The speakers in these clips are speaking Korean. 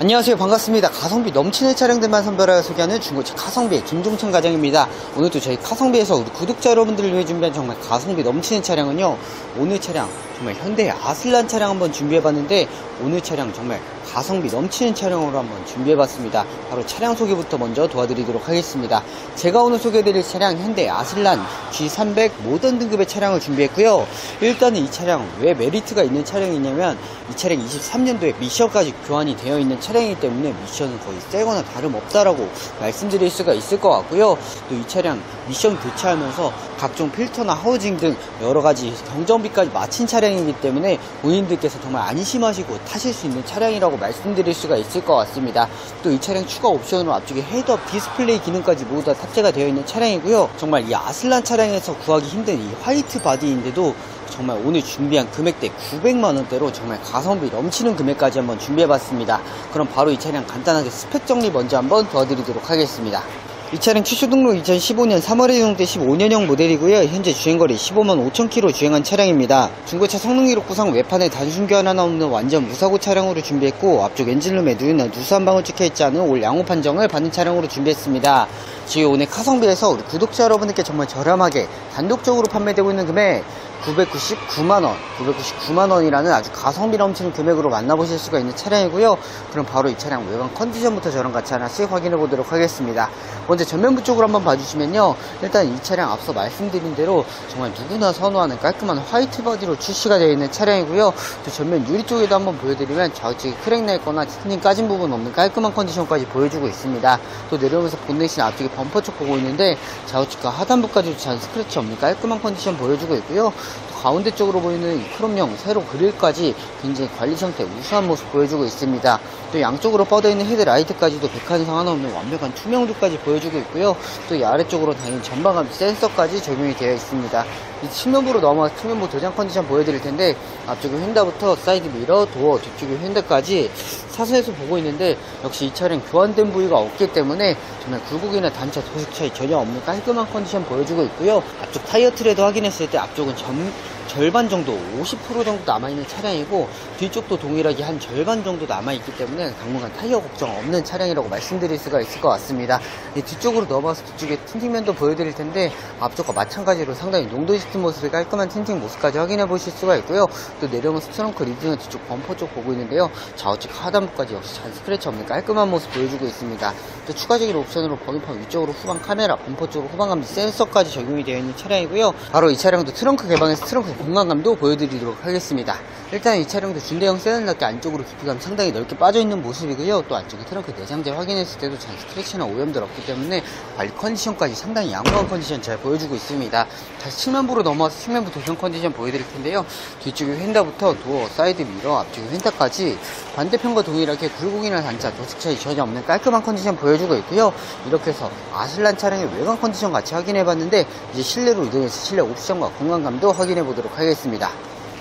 안녕하세요. 반갑습니다. 가성비 넘치는 차량들만 선별하여 소개하는 중고차 카성비의 김종천 과장입니다. 오늘도 저희 카성비에서 우리 구독자 여러분들을 위해 준비한 정말 가성비 넘치는 차량은요 오늘 차량 정말 현대 아슬란 차량 한번 준비해봤는데 오늘 차량 정말 가성비 넘치는 차량으로 한번 준비해봤습니다. 바로 차량 소개부터 먼저 도와드리도록 하겠습니다. 제가 오늘 소개해드릴 차량 현대 아슬란 G300 모던 등급의 차량을 준비했고요. 일단은 이 차량 왜 메리트가 있는 차량이냐면 이 차량 23년도에 미션까지 교환이 되어 있는 차량 이기 때문에 미션은 거의 새거나 다름없다라고 말씀드릴 수가 있을 것 같고요 또 이 차량 미션 교체하면서 각종 필터나 하우징 등 여러 가지 경정비까지 마친 차량이기 때문에 본인들께서 정말 안심하시고 타실 수 있는 차량이라고 말씀드릴 수가 있을 것 같습니다. 또 이 차량 추가 옵션으로 앞쪽에 헤드업 디스플레이 기능까지 모두 다 탑재가 되어 있는 차량이고요. 정말 이 아슬란 차량에서 구하기 힘든 이 화이트 바디인데도 정말 오늘 준비한 금액대 900만원대로 정말 가성비 넘치는 금액까지 한번 준비해봤습니다. 그럼 바로 이 차량 간단하게 스펙 정리 먼저 한번 도와드리도록 하겠습니다. 이 차량 취소 등록 2015년 3월에 제공된 15년형 모델이고요. 현재 주행거리 15만 5천 킬로 주행한 차량입니다. 중고차 성능 기록 구상 외판에 단순 교환 하나 없는 완전 무사고 차량으로 준비했고 앞쪽 엔진룸에 누유나 누수 한 방울 찍혀있지 않은 올 양호 판정을 받는 차량으로 준비했습니다. 저희 오늘 카성비에서 우리 구독자 여러분들께 정말 저렴하게 단독적으로 판매되고 있는 금액 999만원, 999만원이라는 아주 가성비 넘치는 금액으로 만나보실 수가 있는 차량이고요. 그럼 바로 이 차량 외관 컨디션부터 저랑 같이 하나씩 확인해 보도록 하겠습니다. 먼저 전면부 쪽으로 한번 봐주시면요. 일단 이 차량 앞서 말씀드린 대로 정말 누구나 선호하는 깔끔한 화이트 버디로 출시가 되어 있는 차량이고요. 또 전면 유리 쪽에도 한번 보여드리면 좌우측에 크랙 낼거나 티트닝 까진 부분 없는 깔끔한 컨디션까지 보여주고 있습니다. 또 내려오면서 본넷이나 앞쪽에 범퍼 쪽 보고 있는데 좌우측과 하단부까지 잔 스크래치 없는 깔끔한 컨디션 보여주고 있고요. 가운데 쪽으로 보이는 이 크롬형 세로 그릴까지 굉장히 관리 상태 우수한 모습 보여주고 있습니다. 또 양쪽으로 뻗어있는 헤드라이트까지도 백한상 하나 없는 완벽한 투명도까지 보여주고 있고요. 또 이 아래쪽으로 다니는 전방감 센서까지 적용이 되어 있습니다. 이 측면부로 넘어가서 측면부 도장 컨디션 보여드릴 텐데 앞쪽에 휀다부터 사이드 미러, 도어, 뒤쪽에 휀다까지 사선에서 보고 있는데 역시 이 차량 교환된 부위가 없기 때문에 정말 굴곡이나 단차, 도식 차이 전혀 없는 깔끔한 컨디션 보여주고 있고요. 앞쪽 타이어 트레드 확인했을 때 앞쪽은 전, 절반 정도, 50% 정도 남아있는 차량이고 뒤쪽도 동일하게 한 절반 정도 남아있기 때문에 당분간 타이어 걱정 없는 차량이라고 말씀드릴 수가 있을 것 같습니다. 이 뒤쪽으로 넘어와서 뒤쪽에 틴팅면도 보여드릴 텐데 앞쪽과 마찬가지로 상당히 농도 짙은 모습의 깔끔한 틴팅 모습까지 확인해 보실 수가 있고요. 또 내려오면서 트렁크 리드는 뒤쪽 범퍼 쪽 보고 있는데요. 좌우측 하단부까지 역시 잔 스크래치 없는 깔끔한 모습 보여주고 있습니다. 또 추가적인 옵션으로 버기판 위쪽으로 후방 카메라, 범퍼 쪽으로 후방 감지 센서까지 적용이 되어 있는 차량이고요. 바로 이 차량도 트렁크 개방에서 트렁크 공간감도 보여드리도록 하겠습니다. 일단 이 차량도 준대형 세단답게 안쪽으로 깊이감 상당히 넓게 빠져있는 모습이고요. 또 안쪽에 트렁크 내장재 확인했을 때도 잔 스크래치나 오염들 없기 때문에 관리 컨디션까지 상당히 양호한 컨디션 잘 보여주고 있습니다. 다시 측면부로 넘어와서 측면부 도전 컨디션 보여드릴 텐데요. 뒤쪽에 휀다부터 도어, 사이드 미러, 앞쪽에 휀다까지 반대편과 동일하게 굴곡이나 단차, 도식 차이 전혀 없는 깔끔한 컨디션 보여주고 있고요. 이렇게 해서 아슬란 차량의 외관 컨디션 같이 확인해봤는데 이제 실내로 이동해서 실내 옵션과 공간감도 확인해보도록 하겠습니다.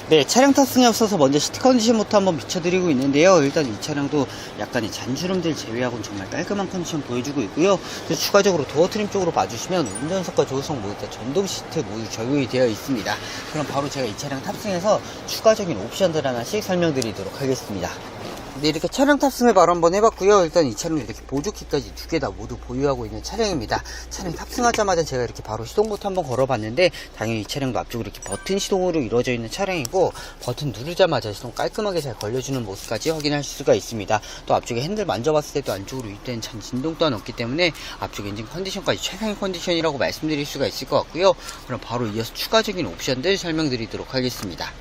네, 차량 탑승에 앞서서 먼저 시트 컨디션부터 한번 비춰드리고 있는데요. 일단 이 차량도 약간의 잔주름들 제외하고는 정말 깔끔한 컨디션 보여주고 있고요. 또 추가적으로 도어 트림 쪽으로 봐주시면 운전석과 조수석 모두 다 전동 시트 모두 적용이 되어 있습니다. 그럼 바로 제가 이 차량 탑승해서 추가적인 옵션들 하나씩 설명드리도록 하겠습니다. 네, 이렇게 차량 탑승을 바로 한번 해봤고요. 일단 이 차량은 이렇게 보조키까지 두 개 다 모두 보유하고 있는 차량입니다. 차량 탑승하자마자 제가 이렇게 바로 시동부터 한번 걸어봤는데 당연히 이 차량도 앞쪽으로 이렇게 버튼 시동으로 이루어져 있는 차량이고 버튼 누르자마자 시동 깔끔하게 잘 걸려주는 모습까지 확인할 수가 있습니다. 또 앞쪽에 핸들 만져봤을 때도 안쪽으로 유입된 잔 진동 또한 없기 때문에 앞쪽 엔진 컨디션까지 최상의 컨디션이라고 말씀드릴 수가 있을 것 같고요. 그럼 바로 이어서 추가적인 옵션들 설명드리도록 하겠습니다.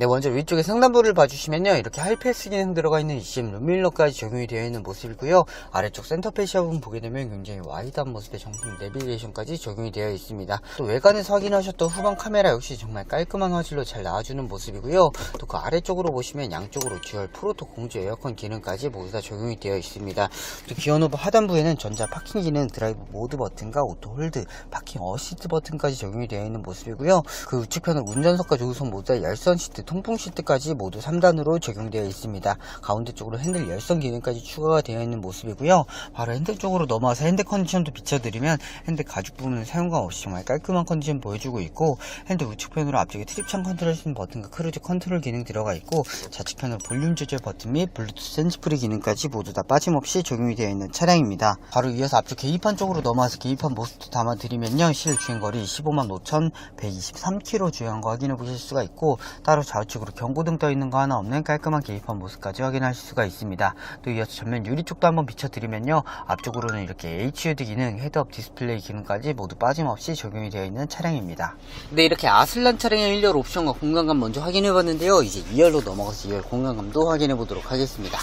네, 먼저 위쪽에 상단부를 봐주시면요. 이렇게 하이패스 기능 들어가 있는 ECM 룸밀러까지 적용이 되어 있는 모습이고요. 아래쪽 센터 패시아 부분 보게 되면 굉장히 와이드한 모습의 정품 내비게이션까지 적용이 되어 있습니다. 또 외관에서 확인하셨던 후방 카메라 역시 정말 깔끔한 화질로 잘 나와주는 모습이고요. 또 그 아래쪽으로 보시면 양쪽으로 듀얼 프로토 공조 에어컨 기능까지 모두 다 적용이 되어 있습니다. 또 기어 노브 하단부에는 전자 파킹 기능, 드라이브 모드 버튼과 오토 홀드, 파킹 어시스트 버튼까지 적용이 되어 있는 모습이고요. 그 우측편은 운전석과 조수석 모두 다 열선 시트, 통풍 시트까지 모두 3단으로 적용되어 있습니다. 가운데 쪽으로 핸들 열선 기능까지 추가가 되어 있는 모습이고요. 바로 핸들 쪽으로 넘어와서 핸들 컨디션도 비춰드리면 핸들 가죽 부분은 사용감 없이 정말 깔끔한 컨디션 보여주고 있고 핸들 우측편으로 앞쪽에 트립창 컨트롤 수 있는 버튼과 크루즈 컨트롤 기능 들어가 있고 좌측편으로 볼륨 조절 버튼 및 블루투스 핸즈프리 기능까지 모두 다 빠짐없이 적용이 되어 있는 차량입니다. 바로 이어서 앞쪽 계기판 쪽으로 넘어와서 계기판 모습도 담아드리면요. 실 주행거리 15만 5,123km 주행한 거 확인해 보실 수가 있고 따로 좌 우측으로 경고등 떠 있는 거 하나 없는 깔끔한 계기판 모습까지 확인하실 수가 있습니다. 또 이어서 전면 유리 쪽도 한번 비춰드리면요. 앞쪽으로는 이렇게 HUD 기능, 헤드업 디스플레이 기능까지 모두 빠짐없이 적용이 되어 있는 차량입니다. 네, 이렇게 아슬란 차량의 1열 옵션과 공간감 먼저 확인해 봤는데요. 이제 2열로 넘어가서 2열 공간감도 확인해 보도록 하겠습니다.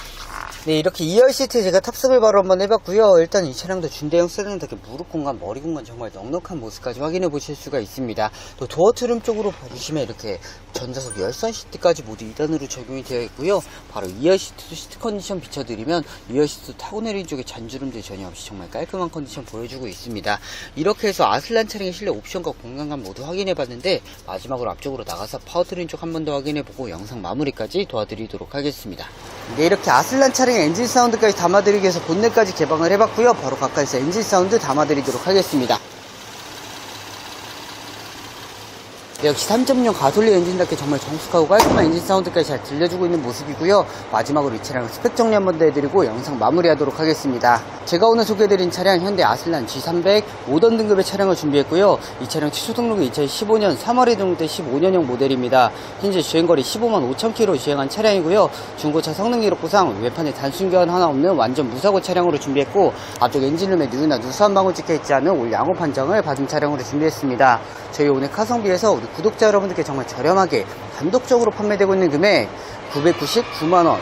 네, 이렇게 2열 시트에 제가 탑승을 바로 한번 해봤고요. 일단 이 차량도 준대형 세단답게 무릎 공간, 머리 공간 정말 넉넉한 모습까지 확인해 보실 수가 있습니다. 또 도어 트림 쪽으로 봐주시면 이렇게 전자석 열선 시트까지 모두 2단으로 적용이 되어 있고요. 바로 2열 시트도 시트 컨디션 비춰드리면 2열 시트 타고 내린 쪽에 잔주름들 전혀 없이 정말 깔끔한 컨디션 보여주고 있습니다. 이렇게 해서 아슬란 차량의 실내 옵션과 공간감 모두 확인해 봤는데 마지막으로 앞쪽으로 나가서 파워트림 쪽 한 번 더 확인해 보고 영상 마무리까지 도와드리도록 하겠습니다. 네, 이렇게 아슬란 차량 의 엔진 사운드까지 담아드리기 위해서 본넷까지 개방을 해봤고요. 바로 가까이서 엔진 사운드 담아드리도록 하겠습니다. 네, 역시 3.0 가솔린 엔진답게 정말 정숙하고 깔끔한 엔진 사운드까지 잘 들려주고 있는 모습이고요. 마지막으로 이 차량 스펙 정리 한번 더 해드리고 영상 마무리하도록 하겠습니다. 제가 오늘 소개해드린 차량 현대 아슬란 G300 5던 등급의 차량을 준비했고요. 이 차량 취소 등록이 2015년 3월에 등록된 15년형 모델입니다. 현재 주행거리 15만 5천 킬로 주행한 차량이고요. 중고차 성능 기록부상 외판에 단순 교환 하나 없는 완전 무사고 차량으로 준비했고 앞쪽 엔진룸에 누유나 누수 한 방울 찍혀있지 않은 올 양호 판정을 받은 차량으로 준비했습니다. 저희 오늘 카성비에서 우리 구독자 여러분들께 정말 저렴하게 단독적으로 판매되고 있는 금액 999만원,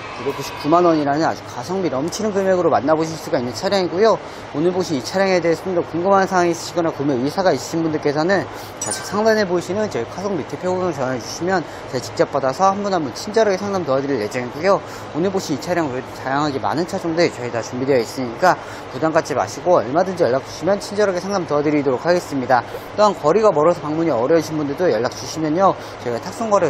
999만원이라는 아주 가성비 넘치는 금액으로 만나보실 수가 있는 차량이고요. 오늘 보신 이 차량에 대해서 좀 더 궁금한 사항이 있으시거나 구매 의사가 있으신 분들께서는 좌측 상단에 보이시는 저희 카성비 대표번호 전화주시면 제가 직접 받아서 한 분 한 분 친절하게 상담 도와드릴 예정이고요. 오늘 보신 이 차량 외에도 다양하게 많은 차종들 저희 다 준비되어 있으니까 부담 갖지 마시고 얼마든지 연락 주시면 친절하게 상담 도와드리도록 하겠습니다. 또한 거리가 멀어서 방문이 어려우신 분들도 연락 주시면요. 저희가 탁송 거래